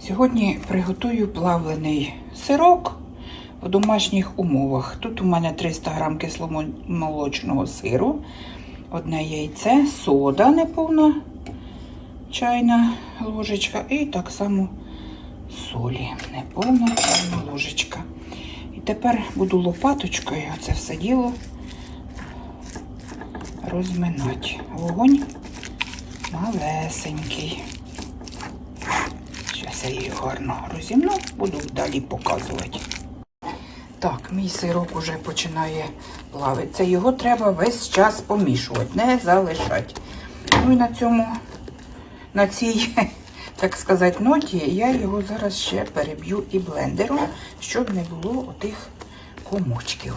Сьогодні приготую плавлений сирок в домашніх умовах. Тут у мене 300 грам кисломолочного сиру, одне яйце, сода неповна чайна ложечка і так само солі. Неповна чайна ложечка. І тепер буду лопаточкою це все діло розминати. Вогонь малесенький. Я її гарно розімну, буду далі показувати. Так, мій сирок уже починає плавитися. Його треба весь час помішувати, не залишати. Ну і на цьому, на цій, так сказати, ноті я його зараз ще переб'ю і блендером, щоб не було отих комочків.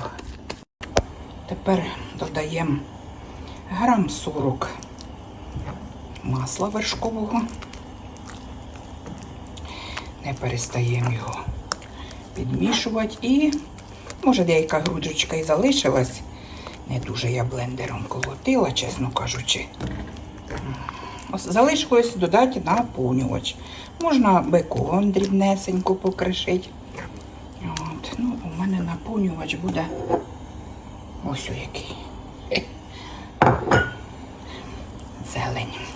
Тепер додаємо грам 40 масла вершкового. Не перестаємо його підмішувати. І, може, деяка грудочка і залишилась. Не дуже я блендером колотила, чесно кажучи. Ось Залишилось додати наповнювач. Можна бекон дрібнесенько покришити. От. Ну, у мене наповнювач буде ось у який. Зелень.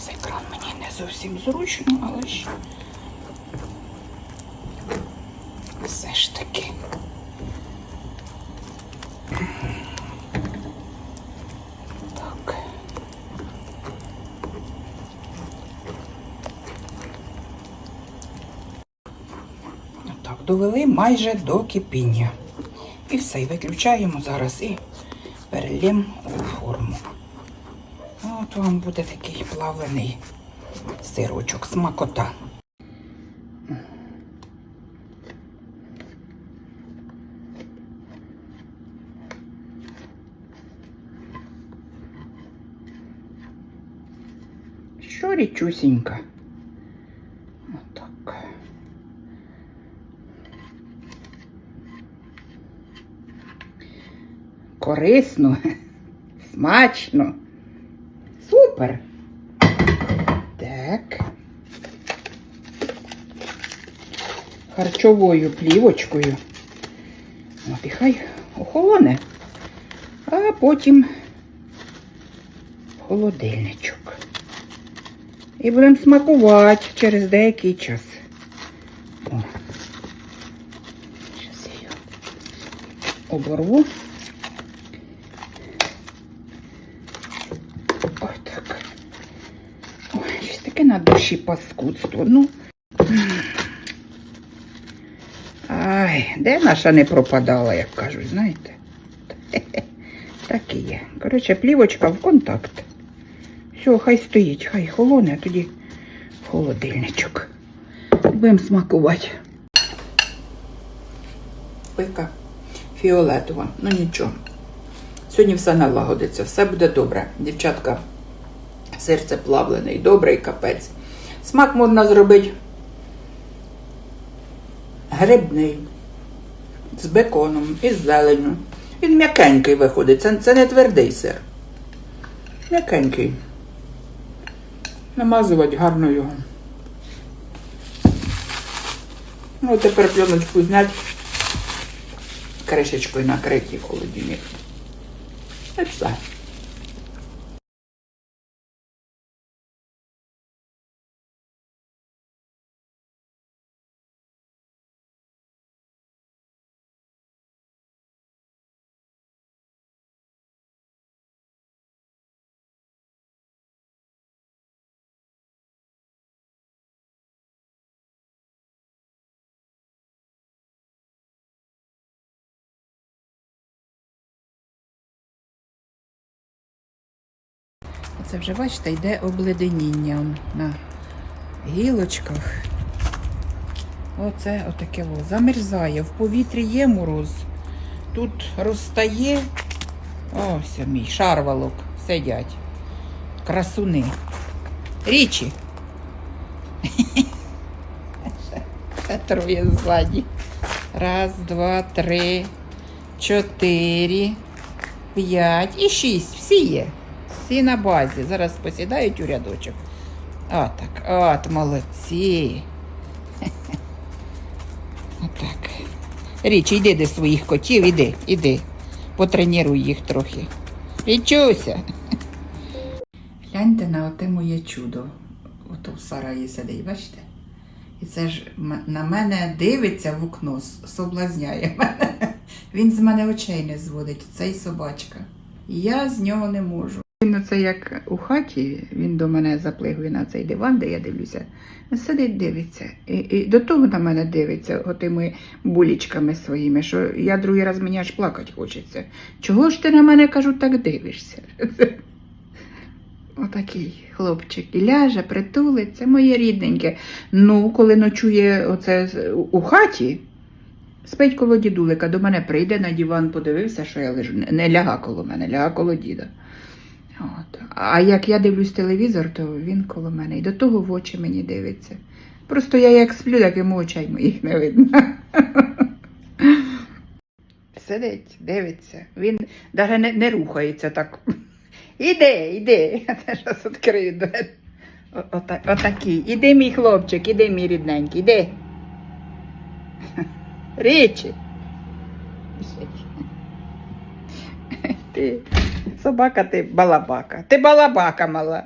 Через екран мені не зовсім зручно, але ж все ж таки. Так. Довели майже до кипіння. І все, і виключаємо зараз і форму. От вам буде такий плавлений сирочок, смакота. Що річусінька? Отак. Корисно, смачно. Супер. Так. Харчовою плівочкою. От і хай охолоне, а потім в холодильничок. І будемо смакувати через деякий час. О. Зараз я його оборву. Таке на душі паскудство. Ну. Ай, де наша не пропадала, як кажуть, знаєте? Так і є. Коротше, плівочка в контакт. Все, хай стоїть, хай холоне, а тоді холодильничок. Будемо смакувати. Пика фіолетова, ну нічого. Сьогодні все налагодиться, все буде добре. Дівчатка, серце плавлений, добрий капець. Смак можна зробити грибний, з беконом і з зеленню. Він м'якенький виходить, це, це не твердий сир. М'якенький. Намазувати гарно його. Ну, тепер пленочку зняти, кришечкою накриті в холодильник. І все. Це вже, бачите, йде обледеніння на гілочках. Оце отаке о, замерзає. В повітрі є мороз. Тут розстає. Ось мій шарвалок сидять. Красуни. Річі. Ще троє ззаді. Раз, два, три, чотири, п'ять і шість. Всі є. Всі на базі. Зараз посідають у рядочок. Отак. От, молодці. Отак. Річ, йди до своїх котів, іди, іди. Потреніруй їх трохи. Річуся. Гляньте на оте моє чудо. Ото в сараї сидить, бачите? І це ж на мене дивиться в окно, соблазняє мене. Він з мене очей не зводить, цей собачка. Я з нього не можу. Він оце як у хаті, він до мене заплигує на цей диван, де я дивлюся. Сидить, дивиться. І, і до того на мене дивиться, отими булічками своїми, що я другий раз мені аж плакати хочеться. Чого ж ти на мене кажу, так дивишся? Отакий хлопчик. І ляже, притулиться, моє рідненьке. Ну, коли ночує оце у- хаті, спить коло дідулика, до мене прийде на диван, подивився, що я лежу. Не ляга коло мене, ляга коло діда. А як я дивлюсь телевізор, то він коло мене. І до того в очі мені дивиться. Просто я як сплю, так йому очей моїх не видно. Сидить, дивиться. Він навіть не, не рухається так. Іди, іди. Я теж раз відкрию двері. Ота- Отакий. Іди, мій хлопчик, іди, мій рідненький, іди. Річі. Ти собака, ти балабака. Ти балабака мала.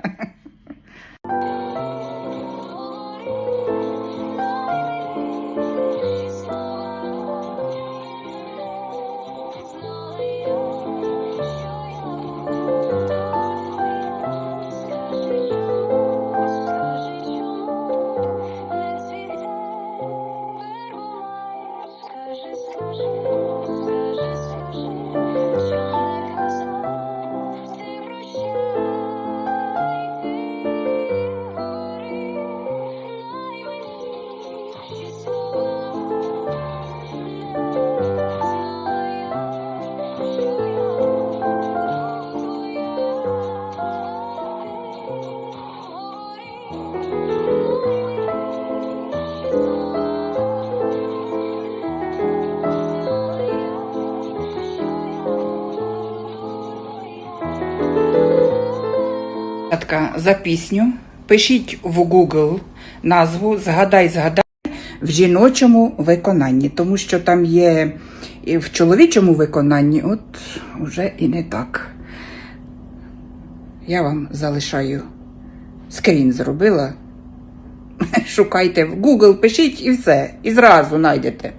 Дівчатка, за пісню. Пишіть в Google назву Згадай, згадай в жіночому виконанні, тому що там є і в чоловічому виконанні, от уже і не так. Я вам залишаю скрін зробила. Шукайте в Google, пишіть і все, і зразу знайдете.